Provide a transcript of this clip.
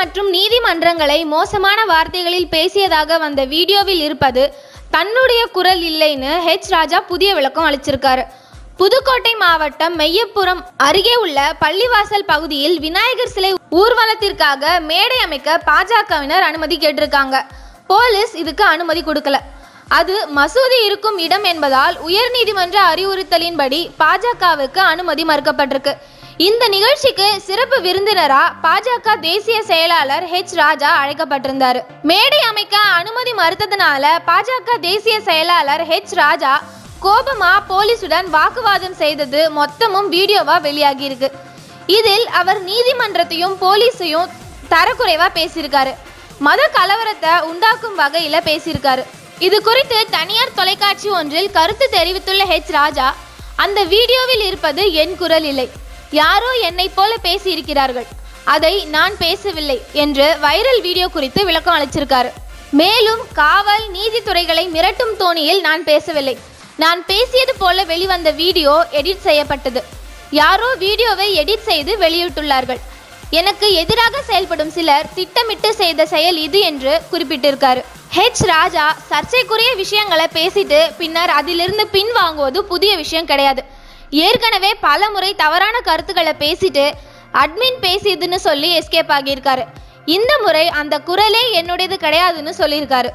மற்றும் நீதிமன்றங்களை மோசமான வார்த்தைகளில் பேசியதாக வந்த வீடியோவில் இருப்பது தன்னுடைய குரல் இல்லைன்னு ஹெச் ராஜா புதிய விளக்கம் அளிச்சிருக்காரு. புதுக்கோட்டை மாவட்டம் மெய்யப்புறம் அருகே உள்ள பள்ளிவாசல் பகுதியில் விநாயகர் சிலை ஊர்வலத்திற்காக மேடை அமைக்க பாஜகவினர் அனுமதி கேட்டிருக்காங்க. போலீஸ் இதுக்கு அனுமதி கொடுக்கல. அது மசூதி இருக்கும் இடம் என்பதால் உயர்நீதிமன்ற அறிவுறுத்தலின்படி பாஜகவுக்கு அனுமதி மறுக்கப்பட்டிருக்கு. இந்த நிகழ்ச்சிக்கு சிறப்பு விருந்தினரா பாஜக தேசிய செயலாளர் ஹெச் ராஜா அழைக்கப்பட்டிருந்தார். மேடை அமைக்க அனுமதி மறுத்ததுனால பாஜக தேசிய செயலாளர் ஹெச் ராஜா கோபமா போலீசுடன் வாக்குவாதம் செய்தது மொத்தமும் வீடியோவா வெளியாகி இருக்கு இதில் அவர் நீதிமன்றத்தையும் போலீஸையும் தரக்குறைவா பேசியிருக்காரு. மத கலவரத்தை உண்டாக்கும் வகையில பேசியிருக்காரு. இது குறித்து தனியார் தொலைக்காட்சி ஒன்றில் கருத்து தெரிவித்துள்ள ஹெச் ராஜா அந்த வீடியோவில் இருப்பது என் குரல் இல்லை. யாரோ என்னைப் போல பேசியிருக்கிறார்கள். அதை நான் பேசவில்லை என்று வைரல் வீடியோ குறித்து விளக்கம் அளிச்சிருக்காரு. மேலும் காவல் நீதித்துறைகளை மிரட்டும் தோணியில் நான் பேசவில்லை. நான் பேசியது போல வெளிவந்த வீடியோ எடிட் செய்யப்பட்டது. யாரோ வீடியோவை எடிட் செய்து வெளியிட்டுள்ளார்கள். எனக்கு எதிராக செயல்படும் சிலர் திட்டமிட்டு செய்த செயல் இது என்று குறிப்பிட்டிருக்காரு. ஹெச் ராஜா சர்ச்சைக்குரிய விஷயங்களை பேசிட்டு பின்னர் அதிலிருந்து பின் வாங்குவது புதிய விஷயம் கிடையாது. ஏற்கனவே பல முறை தவறான கருத்துக்களை பேசிட்டு அட்மின் பேசியதுன்னு சொல்லி எஸ்கேப் ஆகியிருக்காரு. இந்த முறை அந்த குரலே என்னுடையது கிடையாதுன்னு சொல்லியிருக்காரு.